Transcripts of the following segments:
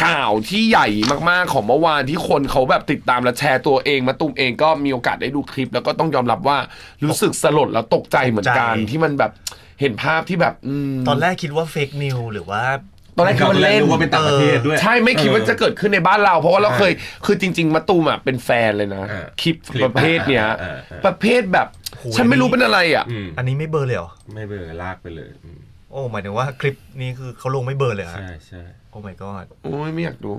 ข่าวที่ใหญ่มากๆของเมื่อวานที่คนเขาแบบติดตามและแชร์ตัวเองมาตุ้มเองก็มีโอกาสได้ดูคลิป แล้วก็ต้องยอมรับว่ารู้สึกสลดแล้วตกใจเหมือนกันตกใจ ที่มันแบบเห็นภาพที่แบบอืมตอนแรกคิดว่าเฟกนิวหรือว่า ตอนแรกคิดว่าเล่นว่าเป็นต่างประเทศด้วย ใช่ไม่คิดว่าจะเกิดขึ้นในบ้านเรา เพราะว่าเราใช่เคยคือจริง ๆมะตูมอะเป็นแฟนเลยนะอ่าคลิปคลิปประเภทเนี้ยอ่าอ่าอ่า ประเภทแบบ โห ฉันไม่รู้เป็นอะไรอะ อืมอันนี้ไม่เบลอร์เลยเหรอ ไม่เบลอลากไปเลยอืม โอ้หมายถึงว่าคลิปนี้คือเขาลงไม่เบลอร์เลยเหรอใช่ใช่โอ้ my god โอ้ยไม่อยากดู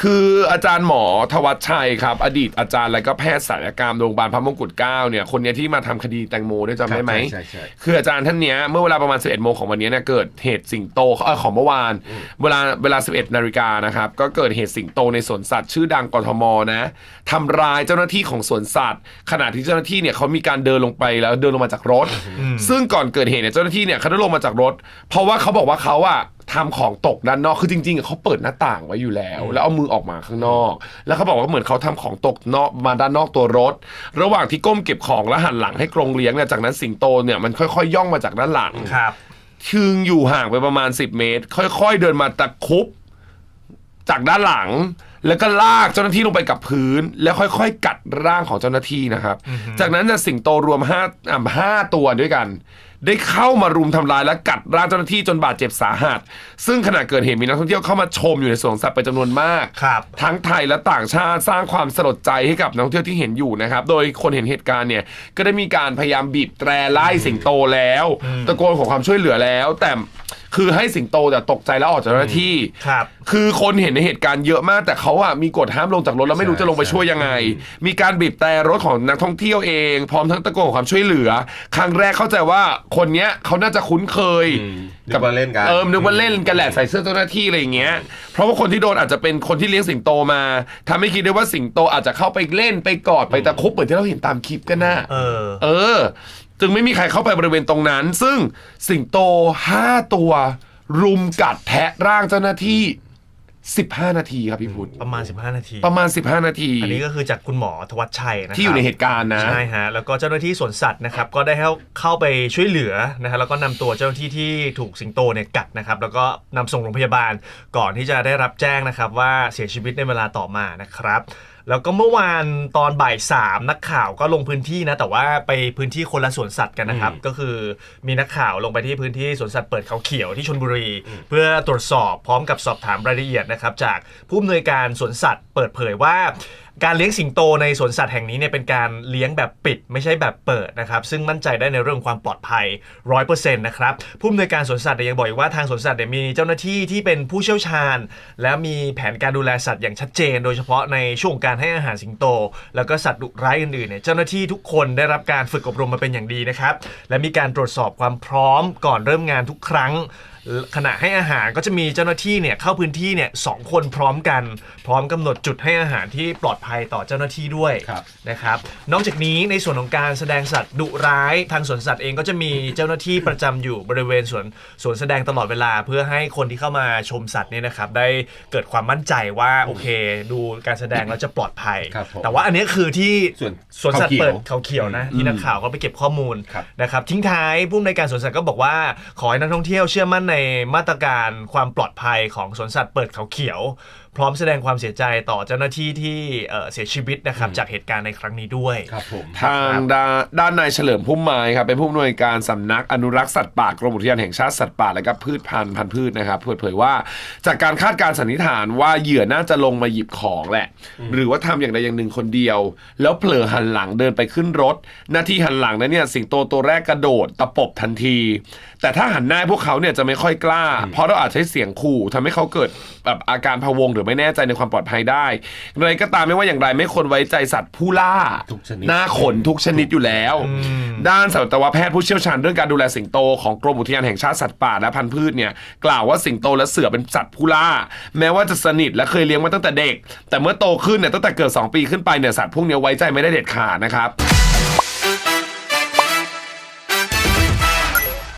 คืออาจารย์หมอทวัชชัยครับ อดีตอาจารย์และก็แพทย์ศัลยกรรมโรงพยาบาลพระมงกุฎเกล้าเนี่ยคนเนี้ยที่มาทำคดีแตงโมด้วยจำได้ไหม ใช่ใช่ใช่คืออาจารย์ท่านเนี้ยเมื่อเวลาประมาณ 11โมงของวันนี้เนี่ยเกิดเหตุสิงโตเออของเมื่อวาน เวลาเวลา 11นาฬิกานะครับก็เกิดเหตุสิงโตในสวนสัตว์ชื่อดังกทมนะทำร้ายเจ้าหน้าที่ของสวนสัตว์ ขณะที่เจ้าหน้าที่เนี่ยเขามีการเดินลงไปแล้วเดินลงมาจากรถ ซึ่งก่อนเกิดเหตุเนี่ยเจ้าหน้าที่เนี่ยเขาได้ลงมาจากรถเพราะว่าเขาบอกว่าเขาอะทำของตกด้านนอกคือจริงๆอะเขาเปิดหน้าต่างไว้อยู่แล้ว แล้วเอามือออกมาข้างนอก แล้วเขาบอกว่าเหมือนเขาทำของตกนอกมาด้านนอกตัวรถ ระหว่างที่ก้มเก็บของแล้วหันหลังให้กรงเลี้ยงเนี่ยจากนั้นสิงโตเนี่ยมันค่อย ๆ ย่องมาจากด้านหลังครับชึงอยู่ห่างไปประมาณ 10 เมตร ค่อย ๆ เดินมาตะครุบจากด้านหลัง แล้วก็ลากเจ้าหน้าที่ลงไปกับพื้น แล้วค่อย ๆ กัดร่างของเจ้าหน้าที่นะครับ จากนั้นจะสิงโตรวมห้าอ่าห้าตัวด้วยกัน ได้เข้ามารุมทำร้ายและกัดร่างเจ้าหน้าที่จนบาดเจ็บสาหัส ซึ่งขณะเกิดเหตุมีนักท่องเที่ยวเข้ามาชมอยู่ในสวนสัตว์เป็นจำนวนมาก ครับ ทั้งไทยและต่างชาติสร้างความสลดใจให้กับนักท่องเที่ยวที่เห็นอยู่นะครับ โดยคนเห็นเหตุการณ์เนี่ยก็ได้มีการพยายามบีบแตรไล่สิงโตแล้ว ตะโกนขอความช่วยเหลือแล้ว แต่ คือให้สิงโตแต่ตกใจแล้วออกจากเจ้าหน้าที่ ครับ คือคนเห็นในเหตุการณ์เยอะมากแต่เขาอะมีกฎห้ามลงจากรถแล้วไม่รู้จะลงไปช่วยยังไง มีการบีบแต่รถของนักท่องเที่ยวเอง พร้อมทั้งตะโกนขอความช่วยเหลือ ครั้งแรกเข้าใจว่าคนเนี้ยเขาน่าจะคุ้นเคยอืมนึกว่าเล่นกันเออนึกว่าเล่นกันแหละใส่เสื้อเจ้าหน้าที่อะไรอย่างเงี้ย เพราะว่าคนที่โดนอาจจะเป็นคนที่เลี้ยงสิงโตมาทำให้คิดได้ว่าสิงโตอาจจะเข้าไปเล่นไปกอดไปตะครุบเหมือนที่เราเห็นตามคลิปกันนะเออเออ จึงไม่มีใครเข้าไปบริเวณตรงนั้น ซึ่งสิงโตห้าตัว รุมกัดแทะร่างเจ้าหน้าที่ 15 นาทีครับพี่พุทธประมาณ 15 นาที ประมาณ 15 นาที อันนี้ก็คือจากคุณหมอทวัชชัยนะครับที่อยู่ในเหตุการณ์นะ ใช่ฮะ แล้วก็เจ้าหน้าที่สวนสัตว์นะครับ ก็ได้เข้าเข้าไปช่วยเหลือนะฮะ แล้วก็นำตัวเจ้าหน้าที่ที่ถูกสิงโตเนี่ยกัดนะครับ แล้วก็นำส่งโรงพยาบาล ก่อนที่จะได้รับแจ้งนะครับว่าเสียชีวิตในเวลาต่อมานะครับ แล้วก็เมื่อวานตอนบ่ายสามนักข่าวก็ลงพื้นที่นะ แต่ว่าไปพื้นที่คนละสวนสัตว์กันนะครับ ก็คือมีนักข่าวลงไปที่พื้นที่สวนสัตว์เปิดเขาเขียวที่ชนบุรี เพื่อตรวจสอบพร้อมกับสอบถามรายละเอียดนะครับจากผู้อำนวยการสวนสัตว์เปิดเผยว่า การเลี้ยงสิงโตในสวนสัตว์แห่งนี้เนี่ยเป็นการเลี้ยงแบบปิดไม่ใช่แบบเปิดนะครับ ซึ่งมั่นใจได้ในเรื่องความปลอดภัย 100%นะครับผู้อำนวยการสวนสัตว์เนี่ยยังบอกอีกว่าทางสวนสัตว์เนี่ยมีเจ้าหน้าที่ที่เป็นผู้เชี่ยวชาญ และมีแผนการดูแลสัตว์อย่างชัดเจน โดยเฉพาะในช่วงการให้อาหารสิงโต แล้วก็สัตว์ดุร้ายอื่นๆเนี่ยเจ้าหน้าที่ทุกคนได้รับการฝึกอบรมมาเป็นอย่างดีนะครับและมีการตรวจสอบความพร้อมก่อนเริ่มงานทุกครั้ง ขณะให้อาหารก็จะมีเจ้าหน้าที่เนี่ยเข้าพื้นที่เนี่ยสองคนพร้อมกัน พร้อมกำหนดจุดให้อาหารที่ปลอดภัยต่อเจ้าหน้าที่ด้วยครับนะครับ นอกจากนี้ในส่วนของการแสดงสัตว์ดุร้ายทางสวนสัตว์เองก็จะมีเจ้าหน้าที่ประจำอยู่บริเวณสวนสวนแสดงตลอดเวลา เพื่อให้คนที่เข้ามาชมสัตว์เนี่ยนะครับได้เกิดความมั่นใจว่าโอเค ดูการแสดงแล้วจะปลอดภัยครับผมแต่ว่าอันนี้คือที่ส่วนสวนสัตว์เขาเขียวเปิดเขาเขียวนะที่นักข่าวก็ไปเก็บข้อมูลครับนะครับทิ้งท้ายผู้อำนวยการสวนสัตว์ก็บอกว่าขอให้นักท่องเที่ยวเชื่อมั่นในมาตรการความปลอดภัยของสวนสัตว์เปิดเขาเขียว พร้อมแสดงความเสียใจต่อเจ้าหน้าที่ที่เอ่อเสียชีวิตนะครับจากเหตุการณ์ในครั้งนี้ด้วยครับผมทางด้านด้านนายเฉลิมพุ่มไม้ครับเป็นผู้อำนวยการสำนักอนุรักษ์สัตว์ป่ากรมอุทยานแห่งชาติสัตว์ป่าและก็พืชพันธุ์พันธุ์พืชนะครับเปิดเผยว่า จากการคาดการณ์สันนิษฐานว่าเหยื่อน่าจะลงมาหยิบของแหละ หรือว่าทำอย่างใดอย่างหนึ่งคนเดียว แล้วเผลอหันหลังเดินไปขึ้นรถ หน้าที่หันหลังนั้นเนี่ยสิงโตตัวแรกกระโดดตะปบทันที แต่ถ้าหันหน้าให้พวกเขาเนี่ยจะไม่ค่อยกล้า เพราะเราอาจใช้เสียงขู่ทำให้เขาเกิดแบบอาการพะวงหรือไม่แน่ใจในความปลอดภัยได้อะไรก็ตามไม่ว่าอย่างไรไม่ควรไว้ใจสัตว์ผู้ล่าทุกชนิดหน้าขนทุกชนิดอยู่แล้ว ด้านสัตวแพทย์ผู้เชี่ยวชาญเรื่องการดูแลสิงโตของกรมอุทยานแห่งชาติสัตว์ป่าและพันธุ์พืชเนี่ยกล่าวว่าสิงโตและเสือเป็นสัตว์ผู้ล่า แม้ว่าจะสนิทและเคยเลี้ยงมาตั้งแต่เด็ก แต่เมื่อโตขึ้นเนี่ยตั้งแต่เกิด2ปีขึ้นไปเนี่ยสัตว์พวกเนี้ยไว้ใจไม่ได้เด็ดขาดนะครับ